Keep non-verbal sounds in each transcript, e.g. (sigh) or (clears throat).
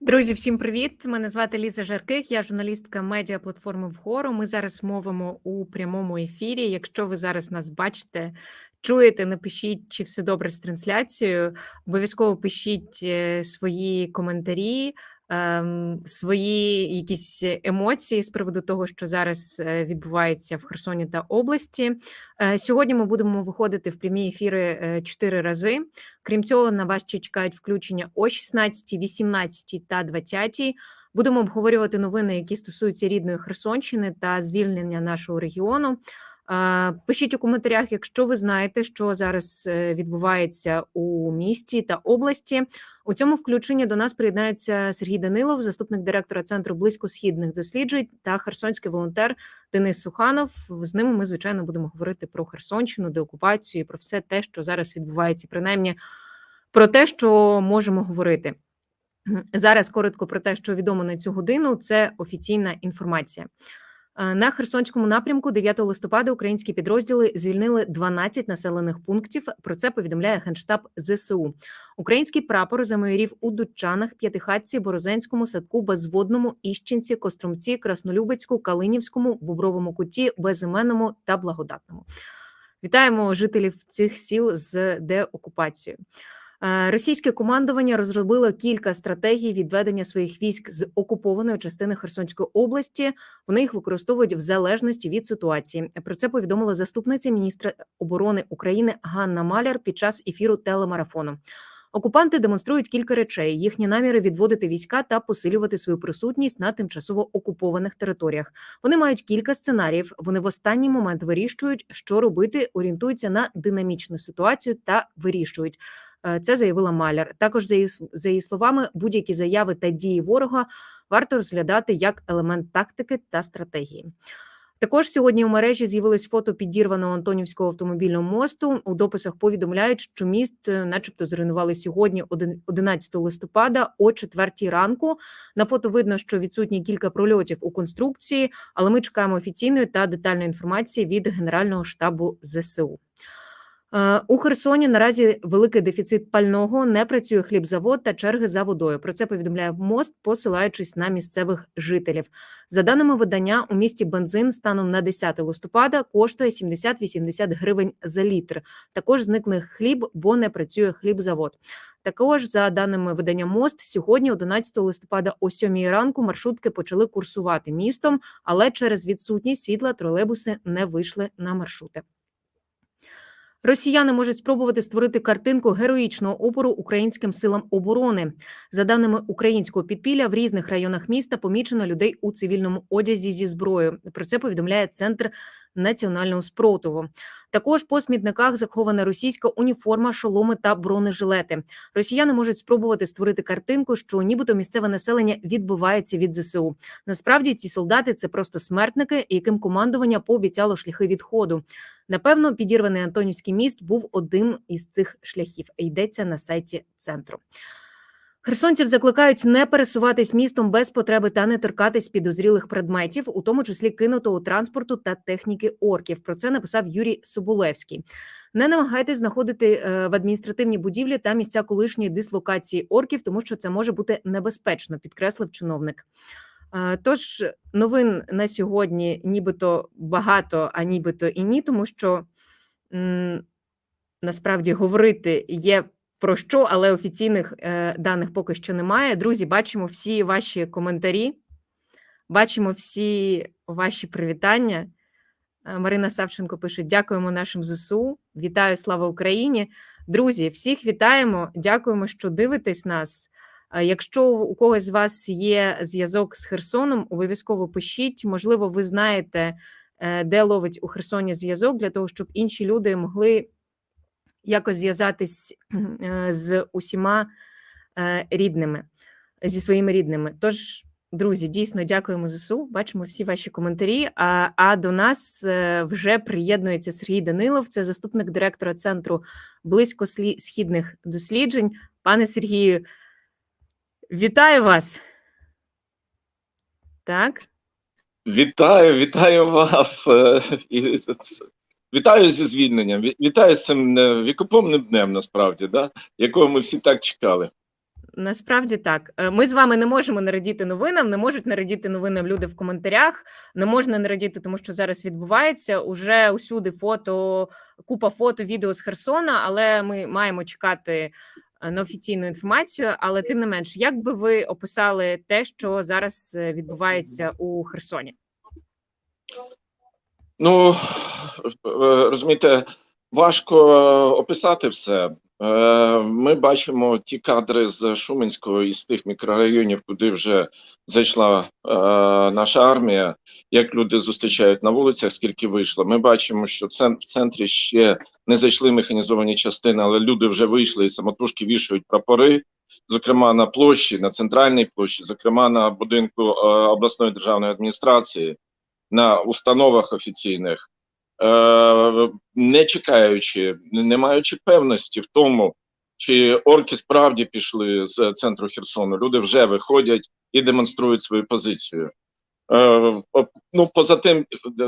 Друзі, всім привіт! Мене звати Ліза Жарких, я журналістка медіаплатформи Вгору. Ми зараз мовимо у прямому ефірі. Якщо ви зараз нас бачите, чуєте, напишіть, чи все добре з трансляцією. Обов'язково пишіть е, свої коментарі, ем, свої якісь емоції з приводу того, що зараз е, відбувається в Херсоні та області. Е, Сьогодні ми будемо виходити в прямі ефіри е, чотири рази. Крім цього, на вас чекають включення о 16, 18 та 20. Будемо обговорювати новини, які стосуються рідної Херсонщини та звільнення нашого регіону. Пишіть у коментарях, якщо ви знаєте, що зараз е, відбувається у місті та області. У цьому включенні до нас приєднається Сергій Данилов, заступник директора центру близькосхідних досліджень та херсонський волонтер Денис Суханов. З ними ми звичайно будемо говорити про Херсонщину, деокупацію, про все те, що зараз відбувається, принаймні про те, що можемо говорити. Зараз коротко про те, що відомо на цю годину. Це офіційна інформація. На Херсонському напрямку 9 листопада українські підрозділи звільнили 12 населених пунктів. Про це повідомляє генштаб ЗСУ. Український прапор замайорів у Дудчанах, П'ятихатці, Борозенському, Садку, Безводному, Іщенці, Костромці, Краснолюбецьку, Калинівському, Бобровому куті, Безіменному та Благодатному. Вітаємо жителів цих сіл з деокупацією. Е, Російське командування розробило кілька стратегій відведення своїх військ з окупованої частини Херсонської області. Вони їх використовують в залежності від ситуації. Про це повідомила заступниця міністра оборони України Ганна Маляр під час ефіру телемарафону. Окупанти демонструють кілька речей: їхні наміри відводити війська та посилювати свою присутність на тимчасово окупованих територіях. Вони мають кілька сценаріїв. Вони в останній момент вирішують, що робити, орієнтуються на динамічну ситуацію та вирішують. Е, Це заявила Маляр. Також за її, за її словами, будь-які заяви та дії ворога варто розглядати як елемент тактики та стратегії. Також сьогодні у мережі з'явилось фото підірваного Антонівського автомобільного мосту. У дописах повідомляють, що міст, е, начебто, зруйнували сьогодні, один- 11 листопада, о 4 ранку. На фото видно, що відсутні кілька прольотів у конструкції, але ми чекаємо офіційної та детальної інформації від Генерального штабу ЗСУ. Е, У Херсоні наразі великий дефіцит пального, не працює хлібзавод та черги за водою. Про це повідомляє мост, посилаючись на місцевих жителів. За даними видання, у місті бензин станом на 10 листопада коштує 70-80 гривень за літр. Також зникне хліб, бо не працює хлібзавод. Також за даними видання мост, сьогодні, 11 листопада, о 7 ранку, маршрутки почали курсувати містом, але через відсутність світла тролейбуси не вийшли на маршрути. Росіяни можуть спробувати створити картинку героїчного опору українським силам оборони. За даними українського підпілля, в різних районах міста помічено людей у цивільному одязі зі зброєю. Про це повідомляє центр національного спротиву. Також по смітниках захована російська уніформа, шоломи та бронежилети. Росіяни можуть спробувати створити картинку, що нібито місцеве населення відбивається від ЗСУ. Насправді ці солдати це просто смертники, яким командування пообіцяло шляхи відходу. Напевно, підірваний Антонівський міст був одним із цих шляхів. Йдеться на сайті центру. Херсонців закликають не пересуватись містом без потреби та не торкатись підозрілих предметів, у тому числі кинутого транспорту та техніки орків. Про це написав Юрій Соболевський. Не намагайтесь знаходити е, в адміністративній будівлі та місця колишньої дислокації орків, тому що це може бути небезпечно, підкреслив чиновник. Е, Тож новин на сьогодні нібито багато, а нібито і ні, тому що м, насправді говорити є про що, але офіційних е, даних поки що немає. Друзі, бачимо всі ваші коментарі, бачимо всі ваші привітання. Е, Марина Савченко пише: Дякуємо нашим ЗСУ. Вітаю, слава Україні. Друзі, всіх вітаємо. Дякуємо, що дивитесь нас. Е, Якщо у когось з вас є зв'язок з Херсоном, обов'язково пишіть. Можливо, ви знаєте, е, де ловить у Херсоні зв'язок, для того, щоб інші люди могли якось зв'язатись е, з усіма е, рідними, зі своїми рідними. Тож, друзі, дійсно дякуємо ЗСУ. Бачимо всі ваші коментарі. А, а до нас е, вже приєднується Сергій Данилов, це заступник директора центру близькосхідних досліджень. Пане Сергію, вітаю вас. Так. Вітаю, вітаю вас. Вітаю зі звільненням. Вітаю з цим е, вікопомним днем, насправді, да? якого ми всі так чекали. насправді так. Е, Ми з вами не можемо нарадіти новинам, не можуть нарадіти новинам люди в коментарях. Не можна нарадіти, тому що зараз відбувається уже усюди фото, купа фото, відео з Херсона, але ми маємо чекати е, на офіційну інформацію. Але тим не менш, як би ви описали те, що зараз відбувається у Херсоні? Ну е, розумієте, важко е, описати все. Е, Ми бачимо ті кадри з Шуменського і з тих мікрорайонів, куди вже зайшла наша армія. Як люди зустрічають на вулицях, скільки вийшло. Ми бачимо, що в центрі ще не зайшли механізовані частини, але люди вже вийшли і самотужки вішають прапори. Зокрема, на площі, на центральній площі, зокрема на будинку обласної державної адміністрації, на установах офіційних, е, не чекаючи, не маючи певності в тому, чи орки справді пішли з центру Херсону. Люди вже виходять і демонструють свою позицію. Е, ну, поза тим, е,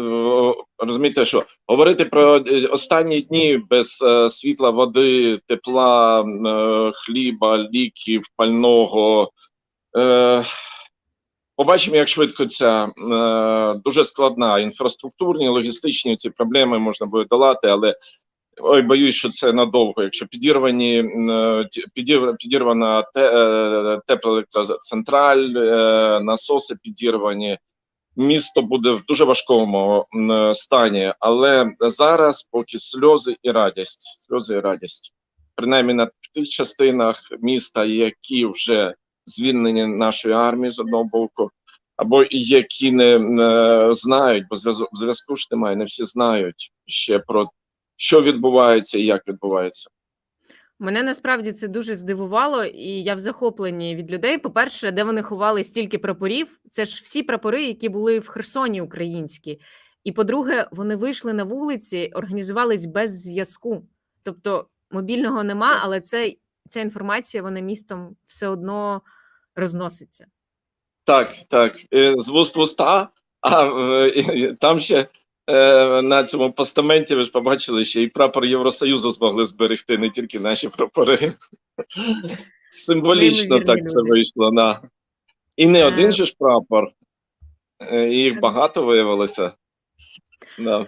розумієте, що говорити про останні дні без світла, води, тепла, хліба, ліків, пального. Е, Побачимо, як швидко ця е, дуже складна інфраструктурні, логістичні ці проблеми можна буде долати, але ой, боюсь, що це надовго. Якщо підірвані е, підір, підірвана те, е, теплоелектроцентраль, е, насоси підірвані, місто буде в дуже важкому м, стані. Але зараз поки сльози і радість, сльози і радість, принаймні на тих частинах міста, які вже звільнені нашої армії з одного боку, або які не, не знають, бо зв'язку ж немає, не всі знають ще про що відбувається і як відбувається. Мене насправді це дуже здивувало, і я в захопленні від людей. По-перше, де вони ховали стільки прапорів, це ж всі прапори, які були в Херсоні українські. І по-друге, вони вийшли на вулиці, організувались без зв'язку. Тобто мобільного нема, але це, ця інформація вона містом все одно розноситься. Так, так, е, з вуст в уста, а там ще е, на цьому постаменті ви ж побачили, ще і прапор Євросоюзу змогли зберегти, не тільки наші прапори. Символічно так це вийшло. Да. І не Е. один же ж прапор, їх багато виявилося. Да.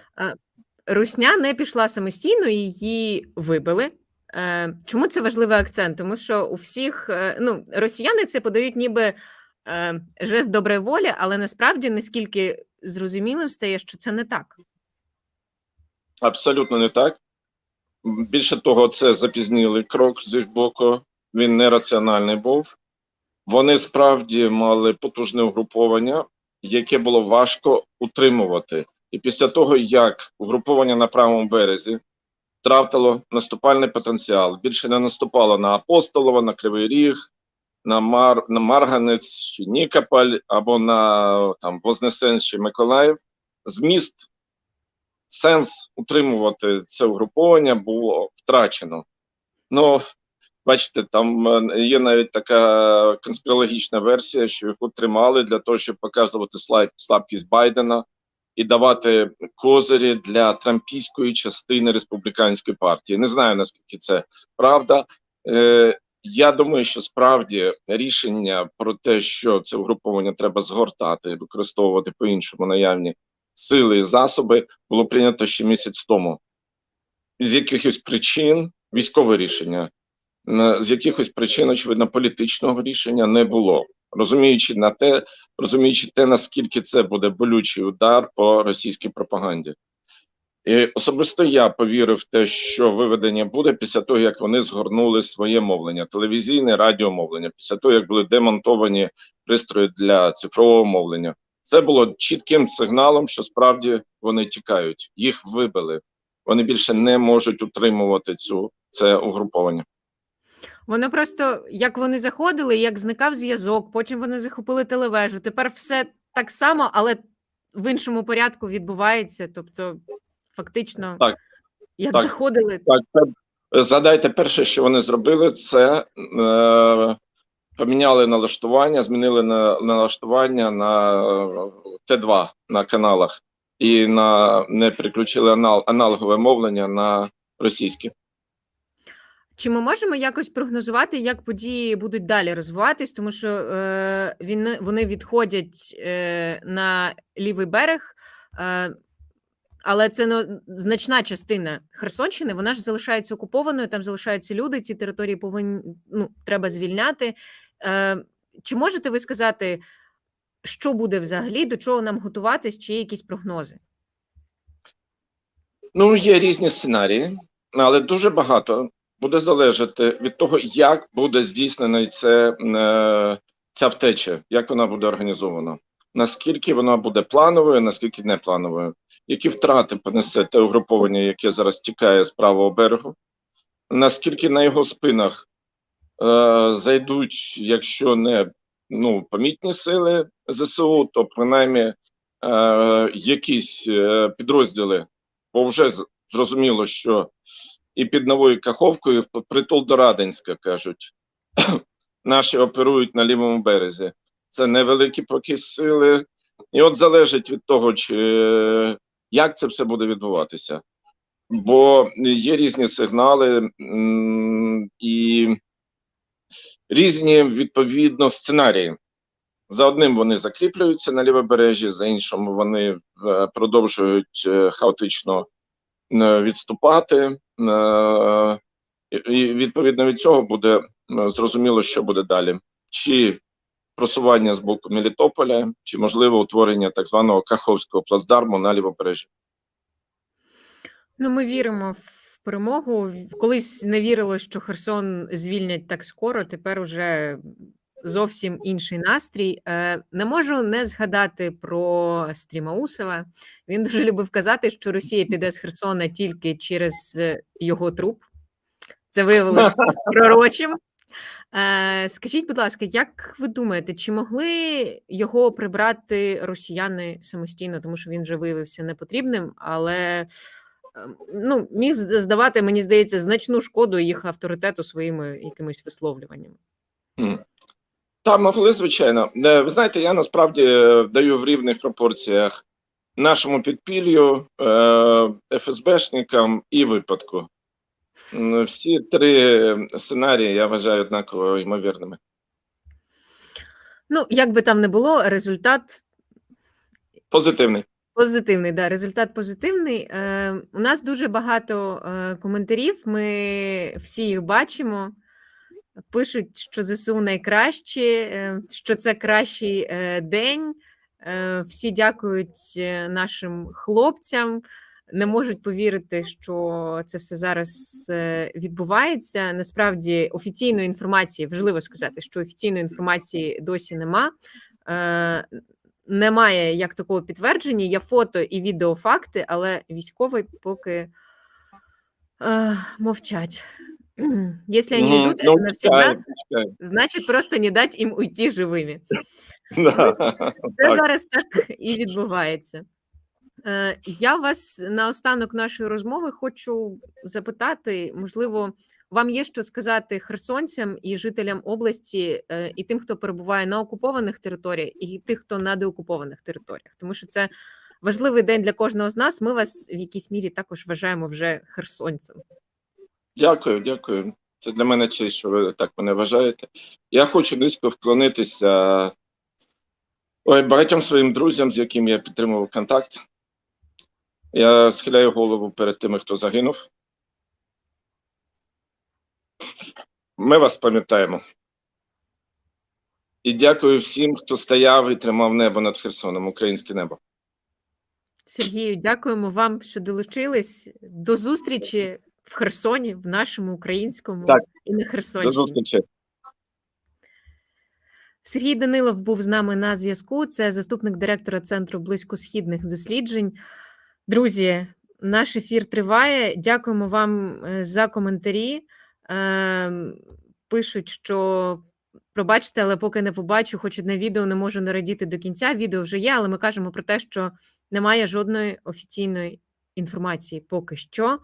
Русня не пішла самостійно, її вибили. Е, Чому це важливий акцент? Тому що у всіх е, ну, росіяни це подають ніби е, жест доброї волі, але насправді наскільки зрозумілим стає, що це не так. Абсолютно не так. Більше того, це запізнілий крок з їх боку. Він нераціональний був. Вони справді мали потужне угруповання, яке було важко утримувати. І після того, як угруповання на правому березі втратило наступальний потенціал, більше не наступало на Апостолово, на Кривий Ріг, на, Мар, на Марганець чи Нікополь або на там, Вознесенськ чи Миколаїв, зміст сенс утримувати це угруповання було втрачено. Ну, бачите, там е, є навіть така конспірологічна версія, що їх утримали для того, щоб показувати слаб- слабкість Байдена і давати козирі для трампійської частини республіканської партії. Не знаю наскільки це правда. Е, я думаю, що справді рішення про те, що це угруповання треба згортати, використовувати по-іншому наявні сили і засоби, було прийнято ще місяць тому. З якихось причин військове рішення, з якихось причин, очевидно, політичного рішення не було. Розуміючи на те, розуміючи те, наскільки це буде болючий удар по російській пропаганді. І особисто я повірив в те, що виведення буде після того, як вони згорнули своє мовлення, телевізійне радіомовлення, після того, як були демонтовані пристрої для цифрового мовлення. Це було чітким сигналом, що справді вони тікають, їх вибили. Вони більше не можуть утримувати цю це угруповання. Воно просто як вони заходили, як зникав зв'язок, потім вони захопили телевежу. Тепер все так само, але в іншому порядку відбувається. Тобто, фактично, Так, як так. заходили, Так, згадайте, перше, що вони зробили, це е, поміняли налаштування, змінили на, налаштування на е, Т2 на каналах і на не переключили анал, аналогове мовлення на російське. Чи ми можемо якось прогнозувати, як події будуть далі розвиватись, тому що е, він, вони відходять е, на лівий берег, е, але це ну, значна частина Херсонщини. Вона ж залишається окупованою, там залишаються люди. Ці території повинні ну, треба звільняти. Е, чи можете ви сказати, що буде взагалі, до чого нам готуватись, чи є якісь прогнози? Ну, є різні сценарії, але дуже багато буде залежати від того, як буде здійснена це, е, ця втеча, як вона буде організована, наскільки вона буде плановою, наскільки не плановою, які втрати понесе те угруповання, яке зараз тікає з правого берегу, наскільки на його спинах е, зайдуть, якщо не ну, помітні сили ЗСУ, то принаймні е, якісь е, підрозділи, бо вже зрозуміло, що і під новою Каховкою, притул до Раденська, кажуть, (clears throat) наші оперують на лівому березі. Це невеликі поки сили. І от залежить від того, чи, як це все буде відбуватися. Бо є різні сигнали і різні відповідно сценарії. За одним вони закріплюються на лівобережжі, за іншим вони е, продовжують е, хаотично е, відступати. Е, і- І відповідно від цього буде е, зрозуміло, що буде далі. Чи просування з боку Мелітополя, чи можливо утворення так званого Каховського плацдарму на лівобережжі. Ну, ми віримо в перемогу. Колись не вірило, що Херсон звільнять так скоро. Тепер уже зовсім інший настрій. Е, Не можу не згадати про Стрімаусова. Він дуже любив казати, що Росія піде з Херсона тільки через е, його труп. Це виявилося (laughs) пророчим. Е, Скажіть, будь ласка, як ви думаєте, чи могли його прибрати росіяни самостійно, тому що він вже виявився непотрібним, але ем, ну, міг здавати, мені здається, значну шкоду їх авторитету своїми якимись висловлюваннями. Та могли, звичайно. Е, Ви знаєте, я насправді е, даю в рівних пропорціях нашому підпіллю, е, ФСБшникам і випадку. Всі три сценарії я вважаю однаково ймовірними. Ну, як би там не було, результат Позитивний. Позитивний, да, результат позитивний. Е, у нас дуже багато коментарів. Ми всі їх бачимо. Пишуть, що ЗСУ найкращі, е, що це кращий е, день. Е, всі дякують е, нашим хлопцям. Не можуть повірити, що це все зараз відбувається. Насправді офіційної інформації важливо сказати, що офіційної інформації досі нема. Немає як такого підтвердження, є фото і відеофакти, але військові поки мовчать. Якщо вони Мгм. йдуть Ну, навсегда, чекаю, чекаю. значить просто не дати їм уйти живими. (laughs) Да. Це (laughs) Так. зараз так і відбувається. Е, Я вас наостанок нашої розмови хочу запитати, можливо, вам є що сказати херсонцям і жителям області, е, і тим, хто перебуває на окупованих територіях, і тих, хто на деокупованих територіях, тому що це важливий день для кожного з нас. Ми вас в якійсь мірі також вважаємо вже херсонцем. Дякую, дякую. Це для мене честь, що ви так мене вважаєте. Я хочу низько вклонитися ой, багатьом своїм друзям, з якими я підтримував контакт. Я схиляю голову перед тими, хто загинув. Ми вас пам'ятаємо. І дякую всім, хто стояв і тримав небо над Херсоном, українське небо. Сергію, дякуємо вам, що долучились. До зустрічі в Херсоні, в нашому українському Так. і на До Херсоні. зустрічі. Сергій Данилов був з нами на зв'язку. Це заступник директора Центру близькосхідних досліджень. Друзі, наш ефір триває. Дякуємо вам е, за коментарі. Ем, Пишуть, що пробачте, але поки не побачу, хоч одне відео не можу нарадіти до кінця. Відео вже є, але ми кажемо про те, що немає жодної офіційної інформації поки що.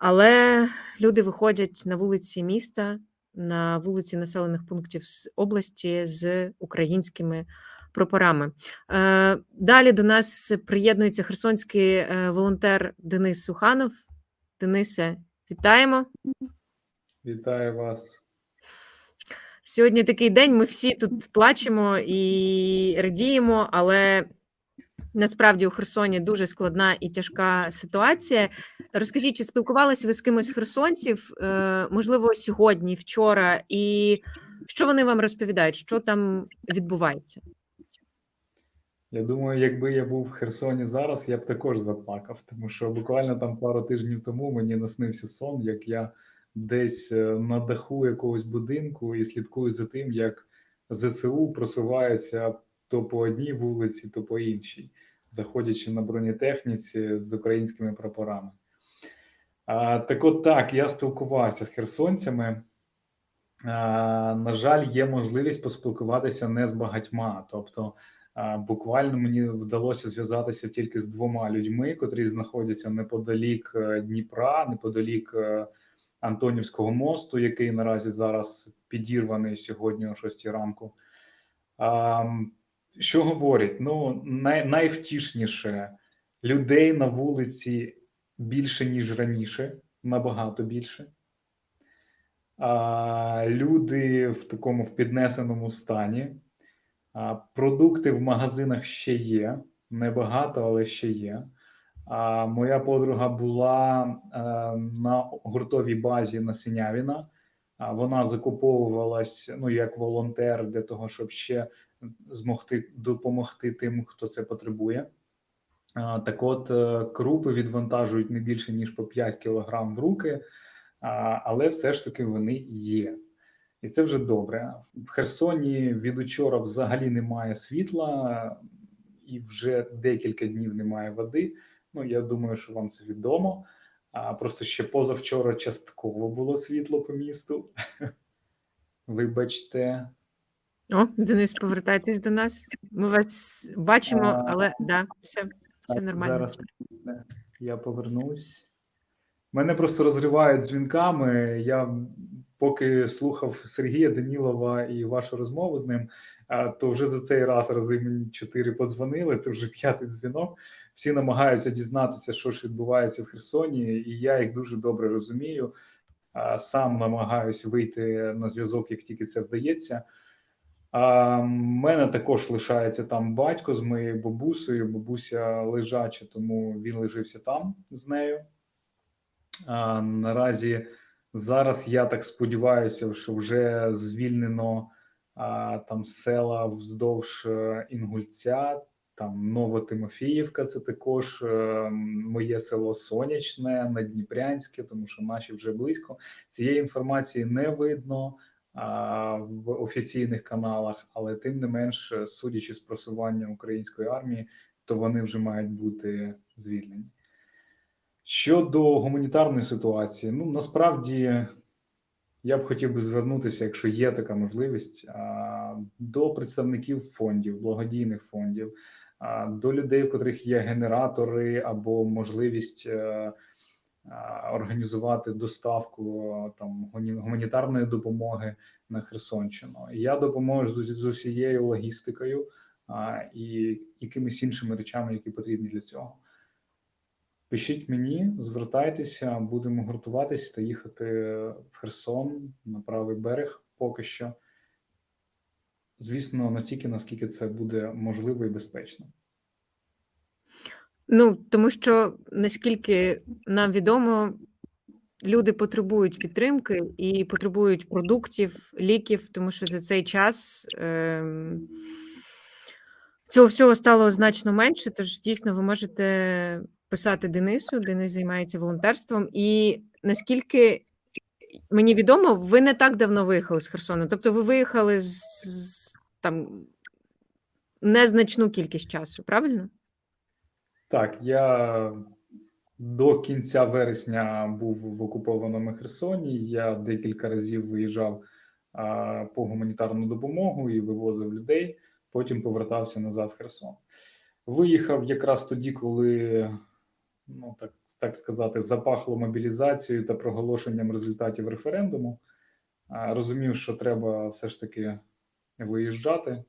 Але люди виходять на вулиці міста, на вулиці населених пунктів області з українськими прапорами. Е, Далі до нас приєднується херсонський е, волонтер Денис Суханов. Денисе, вітаємо. Вітаю вас. Сьогодні такий день. Ми всі тут плачемо і радіємо, але насправді у Херсоні дуже складна і тяжка ситуація. Розкажіть, чи спілкувалися ви з кимось херсонців? е, Можливо, сьогодні, вчора, і що вони вам розповідають? Що там відбувається? Я думаю, якби я був в Херсоні зараз, я б також заплакав, тому що буквально там пару тижнів тому мені наснився сон, як я десь е, на даху якогось будинку і слідкую за тим, як ЗСУ просувається то по одній вулиці, то по іншій, заходячи на бронетехніці з українськими прапорами. А, так от так, я спілкувався з херсонцями. А, на жаль, є можливість поспілкуватися не з багатьма. Тобто, а, буквально мені вдалося зв'язатися тільки з двома людьми, котрі знаходяться неподалік е, Дніпра, неподалік е, Антонівського мосту, який наразі зараз підірваний сьогодні о 6 ранку. А, що говорять? Ну, най, найвтішніше людей на вулиці більше, ніж раніше, набагато більше. А, люди в такому в піднесеному стані. А, продукти в магазинах ще є, небагато, але ще є. А, моя подруга була е, на гуртовій базі на Синявіна. А, вона закуповувалась ну, як волонтер для того, щоб ще змогти допомогти тим, хто це потребує. Так от, е, крупи відвантажують не більше, ніж по 5 кг в руки, але все ж таки вони є. І це вже добре. В Херсоні від учора взагалі немає світла, і вже декілька днів немає води. Ну, я думаю, що вам це відомо. А просто ще позавчора частково було світло по місту. (laughs) Вибачте. О, Денис, повертайтесь до нас. Ми вас бачимо, але да, все, все Так, нормально. Зараз я повернусь. Мене просто розривають дзвінками. Я поки слухав Сергія Данілова і вашу розмову з ним, то вже за цей раз рази мені чотири подзвонили. Це вже п'ятий дзвінок. Всі намагаються дізнатися, що ж відбувається в Херсоні, і я їх дуже добре розумію. Сам намагаюся вийти на зв'язок, як тільки це вдається. А мене також лишається там батько з моєю бабусею. Бабуся лежача, тому він лишився там з нею. А, наразі зараз я так сподіваюся, що вже звільнено а, там села вздовж е, Інгульця, там Новотимофіївка, це також е, моє село Сонячне, Надніпрянське, тому що наші вже близько. Цієї інформації не видно а, в офіційних каналах, але тим не менш, судячи з просування української армії, то вони вже мають бути звільнені. Щодо гуманітарної ситуації, ну насправді я б хотів би звернутися, якщо є така можливість, до представників фондів, благодійних фондів, до людей, у котрих є генератори або можливість е, організувати доставку там гуманітарної допомоги на Херсонщину. Я допоможу з, з усією логістикою а, і якимись іншими речами, які потрібні для цього. Пишіть мені, звертайтеся, будемо гуртуватися та їхати в Херсон на правий берег поки що. Звісно, настільки, наскільки це буде можливо і безпечно. Ну, тому що наскільки нам відомо, люди потребують підтримки і потребують продуктів, ліків, тому що за цей час ем, цього всього стало значно менше. Тож дійсно ви можете писати Денису. Денис займається волонтерством. І наскільки мені відомо, ви не так давно виїхали з Херсону. Тобто, ви виїхали з там незначну кількість часу, правильно? Так, я до кінця вересня був в окупованому Херсоні. Я декілька разів виїжджав а, по гуманітарну допомогу і вивозив людей. Потім повертався назад в Херсон. Виїхав якраз тоді, коли, ну так, так сказати, запахло мобілізацією та проголошенням результатів референдуму. А, розумів, що треба все ж таки виїжджати.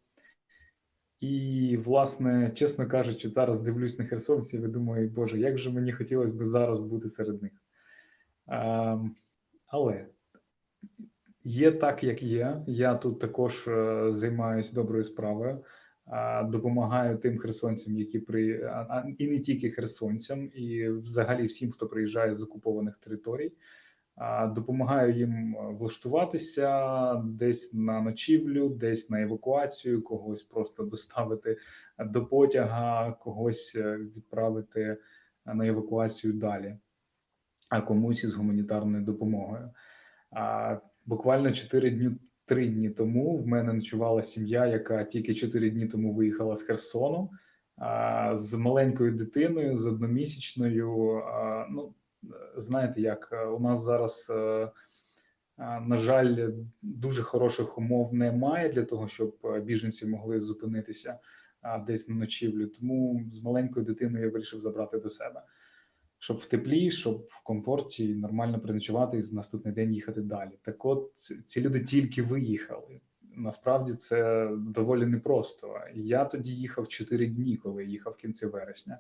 І, власне, чесно кажучи, зараз дивлюсь на херсонців і думаю, Боже, як же мені хотілося б зараз бути серед них. А, але Є так, як є. Я тут також е, займаюся доброю справою, а, допомагаю тим херсонцям, які при а, і не тільки херсонцям, і взагалі всім, хто приїжджає з окупованих територій. Допомагаю їм е, влаштуватися десь на ночівлю, десь на евакуацію, когось просто доставити до потяга, когось е, відправити на евакуацію далі, а комусь із гуманітарною допомогою. Буквально 4 дні, 3 дні тому в мене ночувала сім'я, яка тільки 4 дні тому виїхала з Херсону з маленькою дитиною, з одномісячною. Ну, знаєте, як е, у нас зараз, е, на жаль, дуже хороших умов немає для того, щоб е, біженці могли зупинитися десь на ночівлю. Тому з маленькою дитиною я вирішив забрати до себе щоб в теплі, щоб в комфорті нормально переночувати і наступний день їхати далі. Так от ці люди тільки виїхали. Насправді це доволі непросто. Я тоді їхав 4 дні, коли їхав в кінці вересня.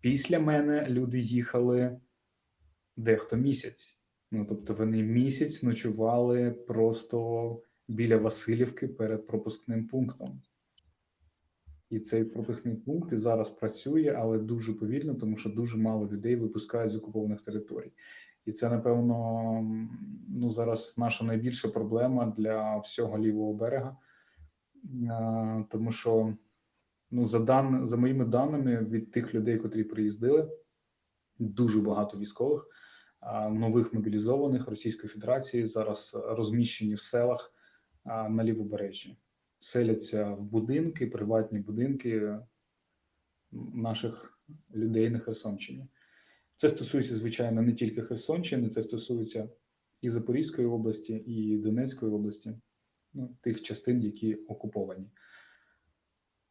Після мене люди їхали дехто місяць. Ну тобто вони місяць ночували просто біля Васильівки перед пропускним пунктом. І цей пропускний пункт і зараз працює, але дуже повільно, тому що дуже мало людей випускають з окупованих територій. І це, напевно, ну зараз наша найбільша проблема для всього лівого берега, тому що, ну, за дан, за моїми даними, від тих людей, котрі приїздили, дуже багато військових, нових мобілізованих Російської Федерації зараз розміщені в селах на лівобережжі селяться в будинки, приватні будинки наших людей на Херсонщині. Це стосується, звичайно, не тільки Херсонщини, це стосується і Запорізької області, і Донецької області, ну, тих частин, які окуповані.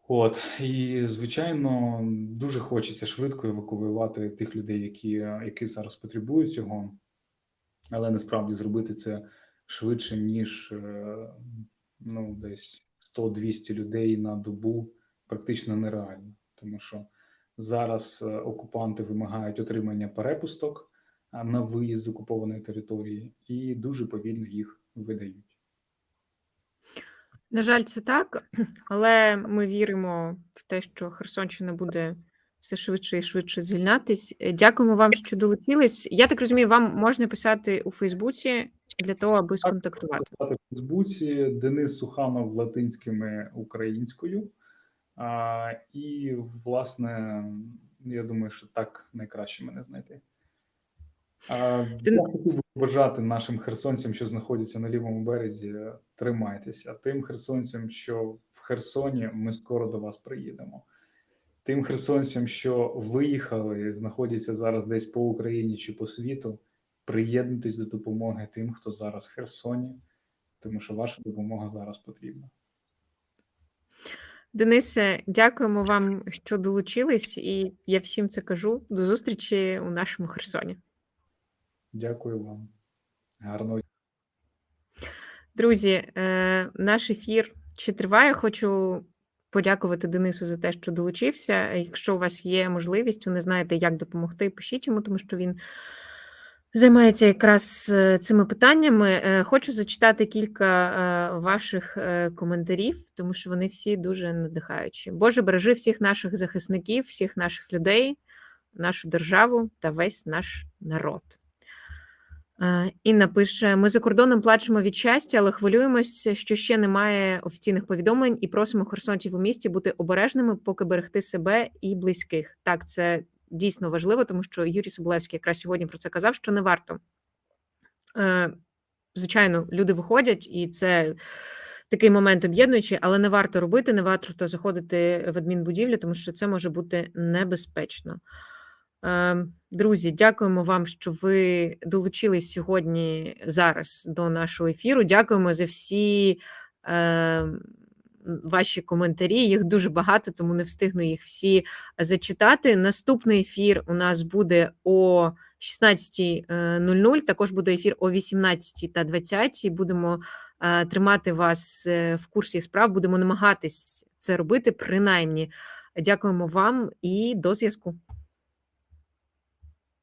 От. І звичайно, дуже хочеться швидко евакуювати тих людей, які, які зараз потребують цього, але насправді зробити це швидше, ніж е, ну, десь 100-200 людей на добу практично нереально, тому що зараз е, окупанти вимагають отримання перепусток на виїзд з окупованої території і дуже повільно їх видають. На жаль, це так, але ми віримо в те, що Херсонщина буде все швидше і швидше звільнятись. Е, Дякуємо вам, що долучились. Я так розумію, вам можна писати у Фейсбуці для того, аби сконтактувати. В Фейсбуці Денис Суханов латинськими українською. А, і, власне, я думаю, що так найкраще мене знайти. А, Ти- Я хотів побажати нашим херсонцям, що знаходяться на лівому березі, тримайтеся. Тим херсонцям, що в Херсоні, ми скоро до вас приїдемо. Тим херсонцям, що виїхали, знаходяться зараз десь по Україні чи по світу, приєднуйтесь до допомоги тим, хто зараз в Херсоні, тому що ваша допомога зараз потрібна. Денисе, дякуємо вам, що долучились, і я всім це кажу. До зустрічі у нашому Херсоні. Дякую вам. Гарного Друзі, е, наш ефір ще триває. Хочу подякувати Денису за те, що долучився. Якщо у вас є можливість, ви не знаєте, як допомогти, пишіть йому, тому що він займається якраз е, цими питаннями. Е, Хочу зачитати кілька ваших коментарів, тому що вони всі дуже надихаючі. Боже, бережи всіх наших захисників, всіх наших людей, нашу державу та весь наш народ. Інна пише: ми за кордоном плачемо від щастя, але хвилюємося, що ще немає офіційних повідомлень, і просимо херсонців у місті бути обережними, поки берегти себе і близьких. Так, це дійсно важливо, тому що Юрій Соболевський якраз сьогодні про це казав, що не варто. Е, Звичайно, люди виходять, і це такий момент об'єднуючий, але не варто робити, не варто заходити в адмінбудівлю, тому що це може бути небезпечно. Е, Друзі, дякуємо вам, що ви долучились сьогодні зараз до нашого ефіру. Дякуємо за всі е, ваші коментарі. Їх дуже багато, тому не встигну їх всі зачитати. Наступний ефір у нас буде о 16.00. Також буде ефір о 18 та 20. Будемо е, тримати вас е, в курсі справ. Будемо намагатись це робити. Принаймні, дякуємо вам і до зв'язку.